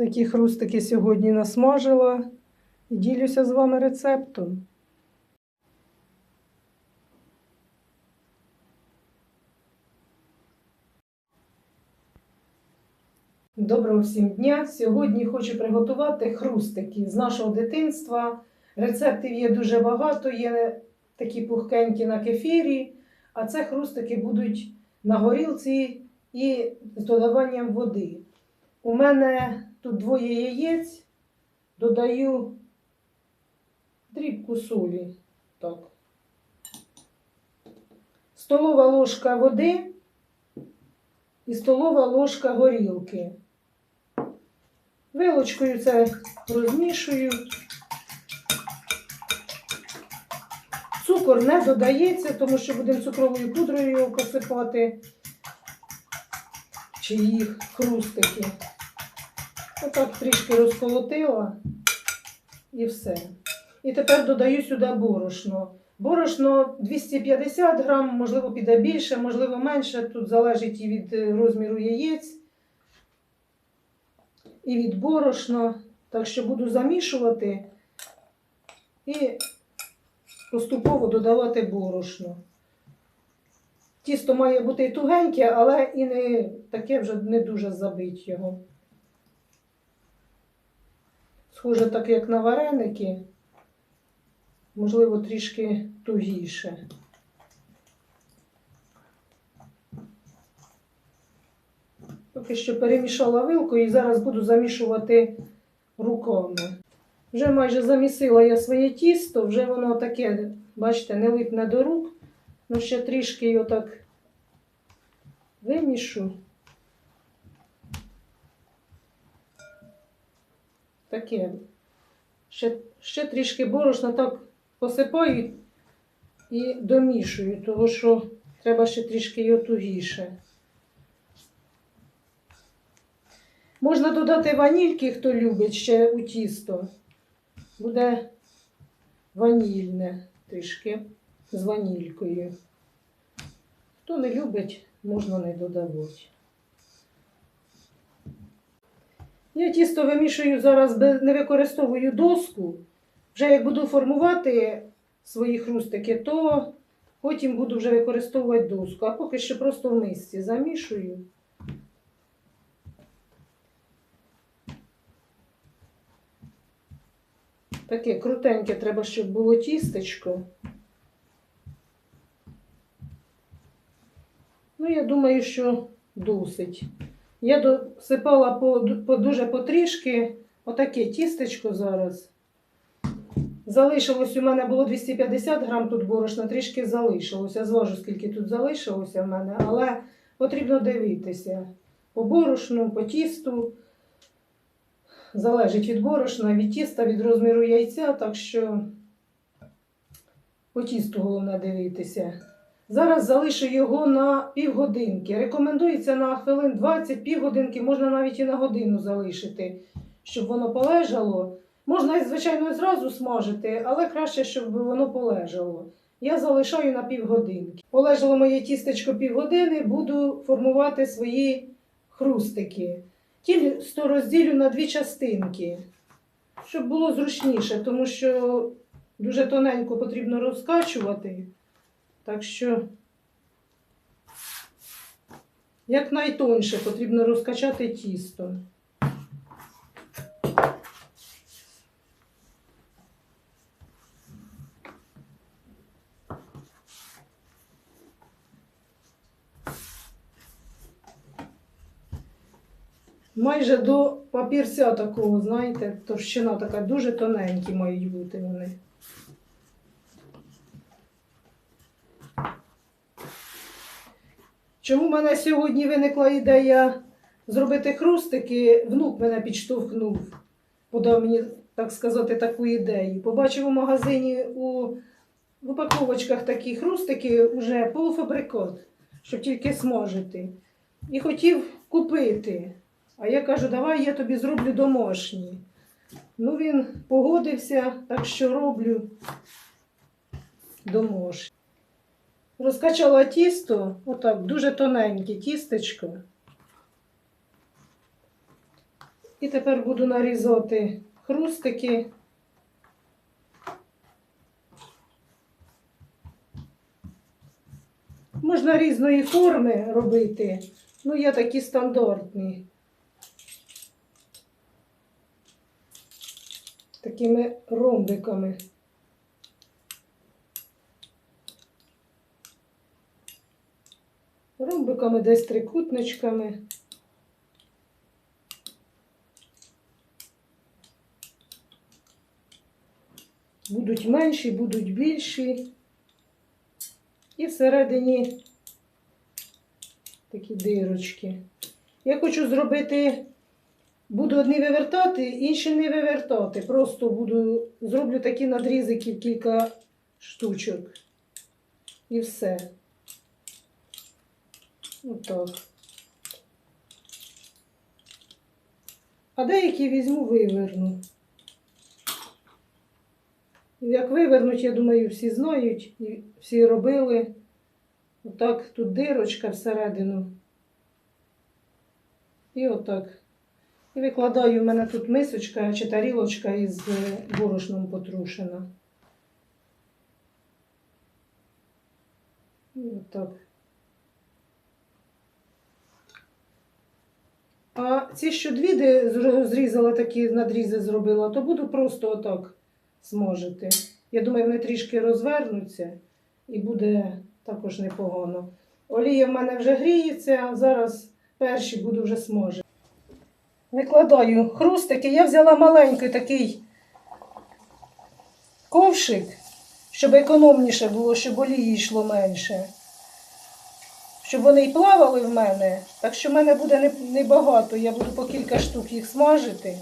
Такі хрустики сьогодні насмажила ділюся з вами рецептом. Доброго всім дня! Сьогодні хочу приготувати хрустики з нашого дитинства. Рецептів є дуже багато, є такі пухкенькі на кефірі, а це хрустики будуть на горілці і з додаванням води. У мене тут двоє яєць, додаю дрібку солі. Так. Столова ложка води і столова ложка горілки. Вилочкою це розмішую. Цукор не додається, тому що будемо цукровою пудрою його посипати. Чи їх хрустики. Отак трішки розколотила і все. І тепер додаю сюди борошно. Борошно 250 грам, можливо, піде більше, можливо, менше. Тут залежить і від е, розміру яєць, і від борошна. Так що буду замішувати і поступово додавати борошно. Тісто має бути тугеньке, але і не таке вже не дуже забить його. Схоже, так як на вареники, можливо, трішки тугіше. Поки що перемішала вилкою і зараз буду замішувати руками. Вже майже замісила я своє тісто, вже воно таке, бачите, не липне до рук. Ну, ще трішки його так вимішу. Таке. Ще, ще трішки борошна так посипаю і домішую, тому що треба ще трішки його тугіше. Можна додати ванільки, хто любить ще у тісто. Буде ванільне трішки з ванількою. Хто не любить, можна не додавати. Я тісто вимішую зараз, не використовую доску. Вже як буду формувати свої хрустики, то потім буду вже використовувати доску. А поки що просто в мисці замішую. Таке крутеньке треба, щоб було тістечко. Ну, я думаю, що досить. Я досипала по, по дуже потрішки отаке тістечко зараз. Залишилось у мене було 250 грам тут борошна, трішки залишилося. Зважу, скільки тут залишилося в мене, але потрібно дивитися по борошну, по тісту. Залежить від борошна, від тіста, від розміру яйця, так що по тісту головне дивитися. Зараз залишу його на півгодинки. Рекомендується на хвилин 20, півгодинки, можна навіть і на годину залишити, щоб воно полежало. Можна, і, звичайно, зразу смажити, але краще, щоб воно полежало. Я залишаю на півгодинки. Полежало моє тістечко півгодини, буду формувати свої хрустики. Тісто розділю на дві частинки, щоб було зручніше, тому що дуже тоненько потрібно розкачувати. Так що, як найтоньше потрібно розкачати тісто. Майже до папірця такого, знаєте, товщина така дуже тоненькі мають бути вони. Чому в мене сьогодні виникла ідея зробити хрустики? Внук мене підштовхнув, подав мені, так сказати, таку ідею. Побачив у магазині у в упаковочках такі хрустики, вже полуфабрикат, щоб тільки смажити. І хотів купити. А я кажу, давай я тобі зроблю домашні. Ну, він погодився, так що роблю домашні. Розкачала тісто, отак, дуже тоненьке тістечко. І тепер буду нарізати хрустики. Можна різної форми робити. Ну, я такі стандартні. Такими ромбиками. Ромбиками десь трикутничками. Будуть менші, будуть більші. І всередині такі дирочки. Я хочу зробити, буду одні вивертати, інші не вивертати. Просто буду, зроблю такі надрізики, кілька штучок. І все. Отак. А деякі візьму, виверну. Як вивернуть, я думаю, всі знають і всі робили. Отак, тут дирочка всередину. І отак. І викладаю в мене тут мисочка чи тарілочка із е, борошном потрушена. І отак. А ці що дві, зрізала такі надрізи зробила, то буду просто отак смажити. Я думаю, вони трішки розвернуться і буде також непогано. Олія в мене вже гріється, а зараз перші буду вже смажити. Викладаю хрустики. Я взяла маленький такий ковшик, щоб економніше було, щоб олії йшло менше. Щоб вони і плавали в мене. Так що в мене буде небагато, я буду по кілька штук їх смажити.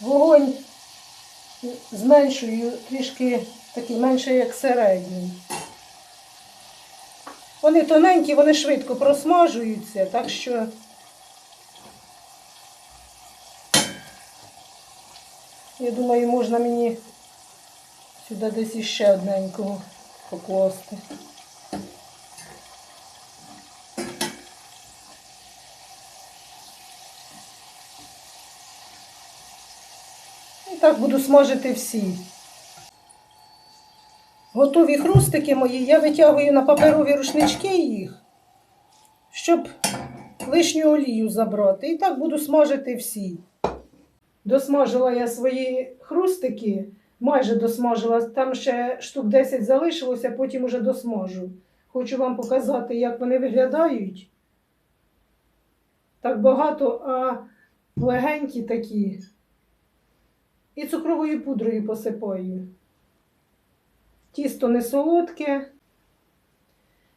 Вогонь зменшую трішки такий менше, як середній. Вони тоненькі, вони швидко просмажуються, так що я думаю, можна мені сюди десь іще одненького покласти. І так буду смажити всі. Готові хрустики мої, я витягую на паперові рушнички їх, щоб лишню олію забрати. І так буду смажити всі. Досмажила я свої хрустики, майже досмажила, там ще штук 10 залишилося, потім уже досмажу. Хочу вам показати, як вони виглядають. Так багато, а легенькі такі. І цукровою пудрою посипаю. Тісто не солодке.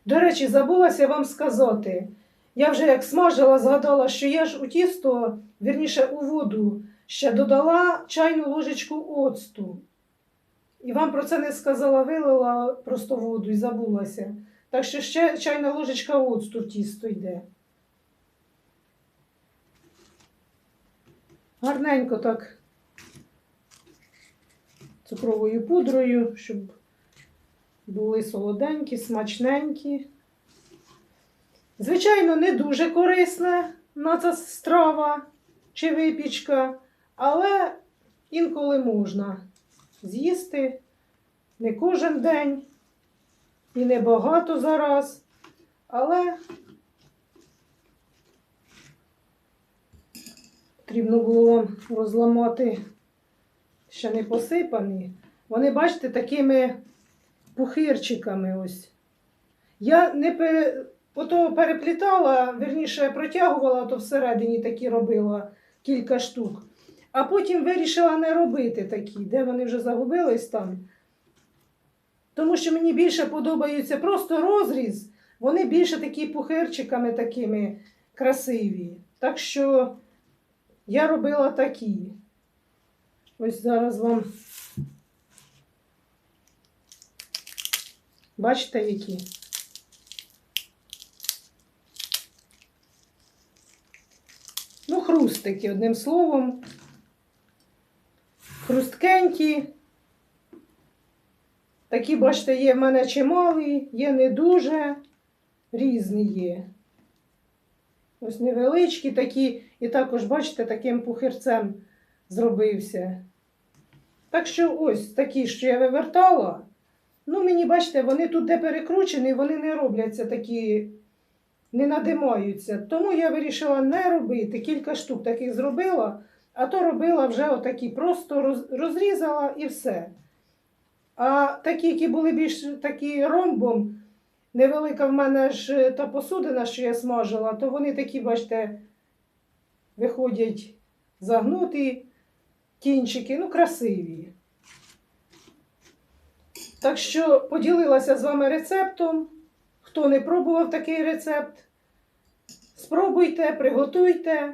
До речі, забулася вам сказати. Я вже як смажила, згадала, що я ж у тісто, вірніше у воду, ще додала чайну ложечку оцту. І вам про це не сказала, вилила просто воду і забулася. Так що ще чайна ложечка оцту в тісто йде. Гарненько так цукровою пудрою, щоб були солоденькі, смачненькі. Звичайно, не дуже корисна на ця страва чи випічка, але інколи можна з'їсти не кожен день і не багато зараз, але потрібно було вам розламати ще не посипані. Вони, бачите, такими пухирчиками ось. Я не пере... ото переплітала, верніше протягувала, то всередині такі робила кілька штук. А потім вирішила не робити такі, де вони вже загубились там. Тому що мені більше подобаються просто розріз, вони більше такі пухирчиками такими красиві. Так що я робила такі. Ось зараз вам. Бачите, які? Ну, хрустики, одним словом. Хрусткенькі. Такі, бачите, є в мене чималі, є не дуже, різні є. Ось невеличкі такі, і також, бачите, таким пухирцем зробився. Так що ось такі, що я вивертала. Ну, мені, бачите, вони тут де перекручені, вони не робляться такі, не надимаються. Тому я вирішила не робити. Кілька штук таких зробила, а то робила вже отакі, просто розрізала і все. А такі, які були більш такі ромбом, невелика в мене ж та посудина, що я смажила, то вони такі, бачите, виходять загнуті кінчики, ну, красиві. Так що поділилася з вами рецептом. Хто не пробував такий рецепт, спробуйте, приготуйте.